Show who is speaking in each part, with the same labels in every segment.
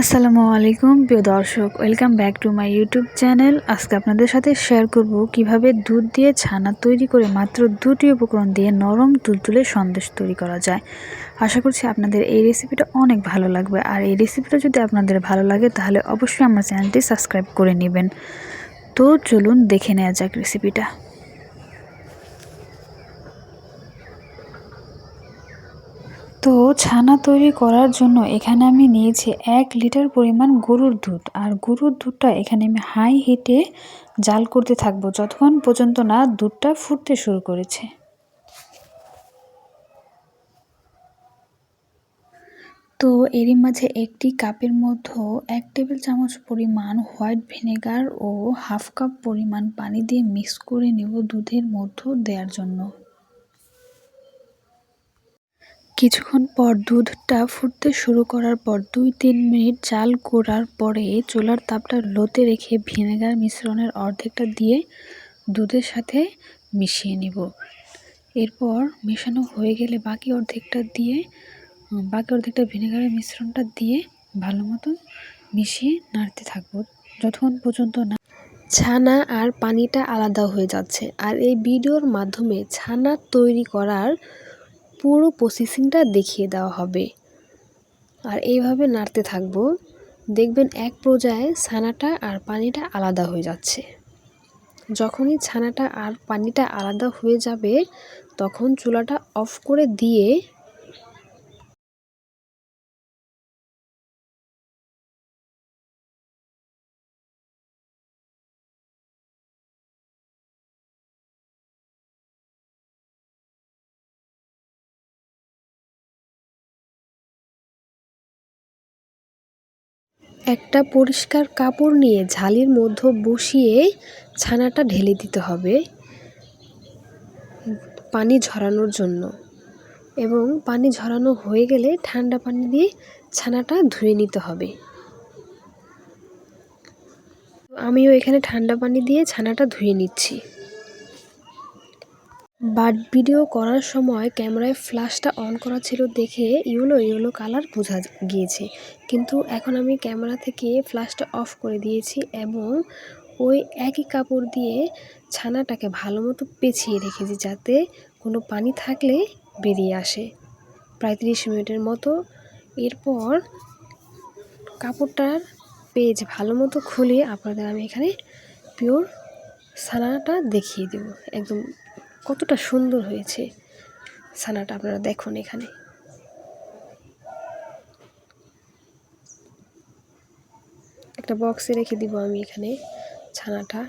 Speaker 1: আসসালামু আলাইকুম, প্রিয় দর্শক। Welcome back to my YouTube channel আজকে আপনাদের সাথে শেয়ার করব কীভাবে দুধ দিয়ে ছানা তৈরি করে মাত্র দুটি উপকরণ দিয়ে নরম তুলতুলে সন্দেশ তৈরি করা যায়। আশা করছি আপনাদের এই রেসিপিটা অনেক ভালো লাগবে। আর এই রেসিপিটা যদি আপনাদের ভালো লাগে, তাহলে অবশ্যই আমার চ্যানেলটি সাবস্ক্রাইব করে নেবেন। তো চলুন দেখে নেওয়া যাক রেসিপিটা তো ছানা তৈরি করার জন্য এখানে আমি নিয়েছি এক লিটার পরিমাণ গরুর দুধ। আর গরুর দুধটা এখানে আমি হাই হিটে জাল করতে থাকব। যতক্ষণ পর্যন্ত না দুধটা ফুটতে শুরু করেছে। তো এরই মাঝে একটি কাপের মধ্যে এক টেবিল চামচ পরিমাণ হোয়াইট ভিনেগার ও হাফ কাপ পরিমাণ পানি দিয়ে মিক্স করে নেব দুধের মধ্যে দেওয়ার জন্য। কিছুক্ষণ পর দুধটা ফুটতে শুরু করার পর দুই তিন মিনিট চাল করার পরে চুলার তাপটা লোতে রেখে ভিনেগার মিশ্রণের অর্ধেকটা দিয়ে দুধের সাথে মিশিয়ে নিব। এরপর মেশানো হয়ে গেলে বাকি অর্ধেকটা দিয়ে বাকি অর্ধেকটা ভিনেগারের মিশ্রণটা দিয়ে ভালো মতো মিশিয়ে নাড়তে থাকব। যতক্ষণ পর্যন্ত না
Speaker 2: ছানা আর পানিটা আলাদা হয়ে যাচ্ছে। আর এই ভিডিওর মাধ্যমে ছানা তৈরি করার পুরো প্রসেসিংটা দেখিয়ে দেওয়া হবে। আর এইভাবে নাড়তে থাকব। দেখবেন এক পর্যায়ে ছানাটা আর পানিটা আলাদা হয়ে যাচ্ছে। যখনই ছানাটা আর পানিটা আলাদা হয়ে যাবে, তখন চুলাটা অফ করে দিয়ে একটা পরিষ্কার কাপড় নিয়ে ঝালির মধ্যে বসিয়ে ছানাটা ঢেলে দিতে হবে পানি ঝরানোর জন্য। এবং পানি ঝরানো হয়ে গেলে ঠান্ডা পানি দিয়ে ছানাটা ধুয়ে নিতে হবে। আমিও এখানে ঠান্ডা পানি দিয়ে ছানাটা ধুয়ে নিচ্ছি। বাট ভিডিও করার সময় ক্যামেরায় ফ্ল্যাশটা অন করা ছিল দেখে ইয়েলো ইয়েলো কালার বোঝা গিয়েছে। কিন্তু এখন আমি ক্যামেরা থেকে ফ্ল্যাশটা অফ করে দিয়েছি এবং ওই একই কাপড় দিয়ে ছানাটাকে ভালো মতো পেঁচিয়ে রেখেছি যাতে কোনো পানি থাকলে বেরিয়ে আসে। প্রায় তিরিশ মিনিটের মতো। এরপর কাপড়টার পেজ ভালো মতো খুলে আপনাদের আমি এখানে পিওর ছানাটা দেখিয়ে দেব। একদম কতটা সুন্দর হয়েছে। ছানাটা আপনারা দেখুন এখানে। একটা বক্সে রেখে দিব আমি এখানে ছানাটা।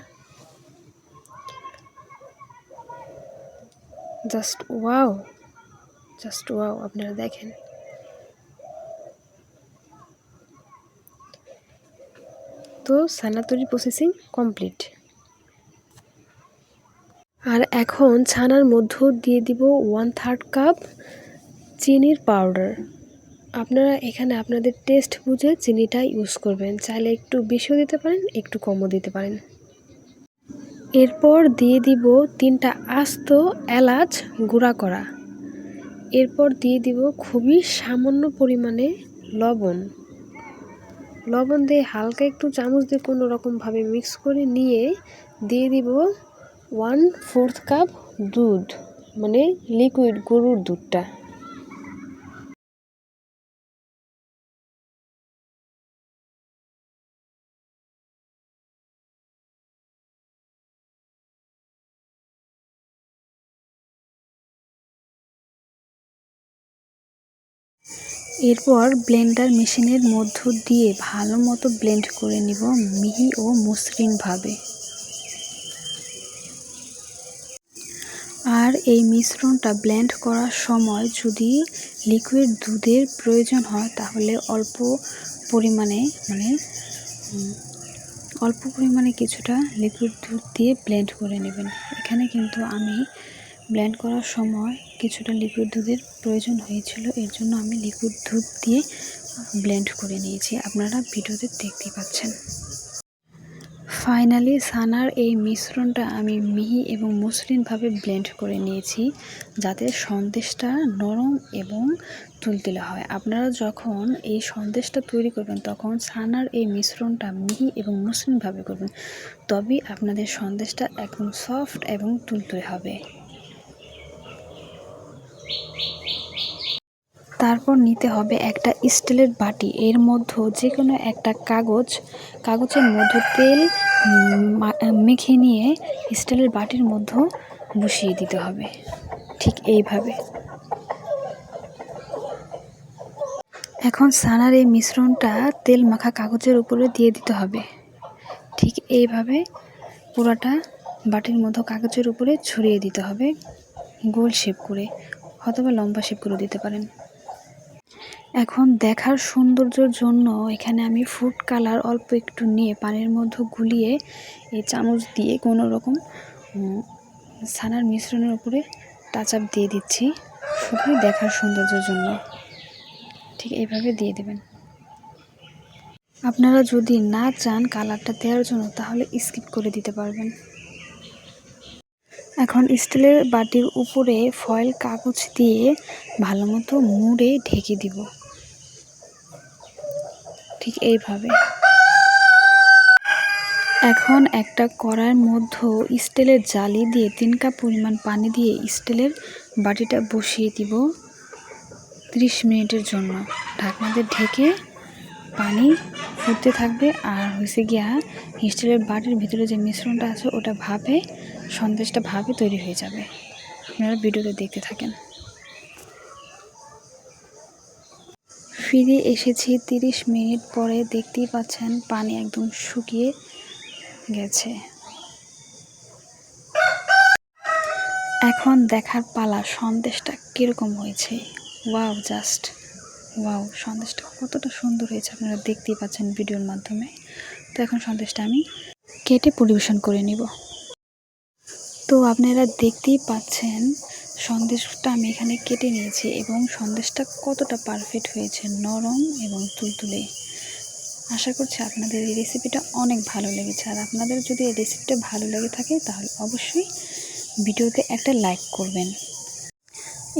Speaker 2: জাস্ট ওয়াও জাস্ট ওয়াও আপনারা দেখেন। তো ছানা তৈরি প্রসেসিং কমপ্লিট আর এখন ছানার মধ্য দিয়ে দিব ওয়ান থার্ড কাপ চিনির পাউডার আপনারা এখানে আপনাদের টেস্ট বুঝে চিনিটা ইউজ করবেন। চাইলে একটু বেশিও দিতে পারেন, একটু কমও দিতে পারেন। এরপর দিয়ে দিব তিনটা আস্ত এলাচ গুঁড়া করা। এরপর দিয়ে দিব খুবই সামান্য পরিমাণে লবণ। লবণ দিয়ে হালকা একটু চামচ দিয়ে কোনো রকমভাবে মিক্স করে নিয়ে দিয়ে দিব ওয়ান ফোর্থ কাপ দুধ মানে লিকুইড গরুর দুধটা।
Speaker 1: এরপর ব্লেন্ডার মেশিনের মধ্য দিয়ে ভালো মতো ব্লেন্ড করে নিব মিহি ও মসৃণভাবে। এই মিশ্রণটা ব্লেন্ড করার সময় যদি লিকুইড দুধের প্রয়োজন হয়, তাহলে অল্প পরিমাণে মানে অল্প পরিমাণে কিছুটা লিকুইড দুধ দিয়ে ব্লেন্ড করে নেবেন। এখানে কিন্তু আমি ব্লেন্ড করার সময় কিছুটা লিকুইড দুধের প্রয়োজন হয়েছিল, এর জন্য আমি লিকুইড দুধ দিয়ে ব্লেন্ড করে নিয়েছি। আপনারা ভিডিওতে দেখতে পাচ্ছেন। ফাইনালি সানার এই মিশ্রণটা আমি মিহি এবং মসৃণভাবে ব্লেন্ড করে নিয়েছি, যাতে সন্দেশটা নরম এবং তুলতুলে হয়। আপনারা যখন এই সন্দেশটা তৈরি করবেন, তখন সানার এই মিশ্রণটা মিহি এবং মসৃণভাবে করবেন। তবেই আপনাদের সন্দেশটা একদম সফট এবং তুলতুলে হবে। তারপর নিতে হবে একটা স্টিলের বাটি। এর মধ্যে যে কোনো একটা কাগজ, কাগজের মধ্যে তেল মেখে নিয়ে স্টিলের বাটির মধ্যে বসিয়ে দিতে হবে। ঠিক এইভাবে। এখন সানার এই মিশ্রণটা তেল মাখা কাগজের উপরে দিয়ে দিতে হবে। ঠিক এইভাবে পুরাটা বাটির মধ্যে কাগজের উপরে ছড়িয়ে দিতে হবে। গোল শেপ করে, অথবা লম্বা শেপ করে দিতে পারেন। এখন দেখার সৌন্দর্যর জন্য এখানে আমি ফুড কালার অল্প একটু নিয়ে পানির মধ্যে গুলিয়ে এই চামচ দিয়ে কোনো রকম ছানার মিশ্রণের উপরে টাচ আপ দিয়ে দিচ্ছি শুধু দেখার সৌন্দর্যের জন্য। ঠিক এইভাবে দিয়ে দেবেন। আপনারা যদি না চান কালারটা দেওয়ার জন্য, তাহলে স্কিপ করে দিতে পারবেন। এখন স্টিলের বাটির উপরে ফয়েল কাগজ দিয়ে ভালো মতো মুড়ে ঢেকে দিব। ঠিক এইভাবে। এখন একটা কড়াইয়ের মধ্যে স্টিলের জালি দিয়ে তিন কাপ পরিমাণ পানি দিয়ে স্টিলের বাটিটা বসিয়ে দিব ত্রিশ মিনিটের জন্য। ঢাকনা দিয়ে ঢেকে পানি ফুটতে থাকবে আর হয়েছে গিয়া স্টিলের বাটির ভিতরে যে মিশ্রণটা আছে ওটা ভাবে সন্দেশটা ভাবে তৈরি হয়ে যাবে। আপনারা ভিডিওতে দেখতে থাকেন। ফিরে এসেছি, তিরিশ মিনিট পরে দেখতেই পাচ্ছেন পানি একদম শুকিয়ে গেছে। এখন দেখার পালা, সন্দেশটা কীরকম হয়েছে? ওয়াও, জাস্ট ওয়াও, সন্দেশটা কতটা সুন্দর হয়েছে, আপনারা দেখতেই পাচ্ছেন ভিডিওর মাধ্যমে। তো এখন সন্দেশটা আমি কেটে পরিবেশন করে নিব। তো আপনারা দেখতেই পাচ্ছেন সন্দেশটা আমি এখানে কেটে নিয়েছি এবং সন্দেশটা কতটা পারফেক্ট হয়েছে নরম এবং তুলতুলে। আশা করছি আপনাদের এই রেসিপিটা অনেক ভালো লেগেছে। আর আপনাদের যদি এই রেসিপিটা ভালো লেগে থাকে, তাহলে অবশ্যই ভিডিওতে একটা লাইক করবেন।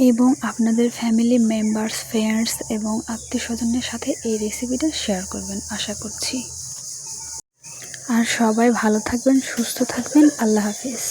Speaker 1: এবং আপনাদের ফ্যামিলি মেম্বার্স ফ্রেন্ডস এবং আত্মীয় স্বজনের সাথে এই রেসিপিটা শেয়ার করবেন, আশা করছি। আর সবাই ভালো থাকবেন, সুস্থ থাকবেন, আল্লাহ হাফিজ।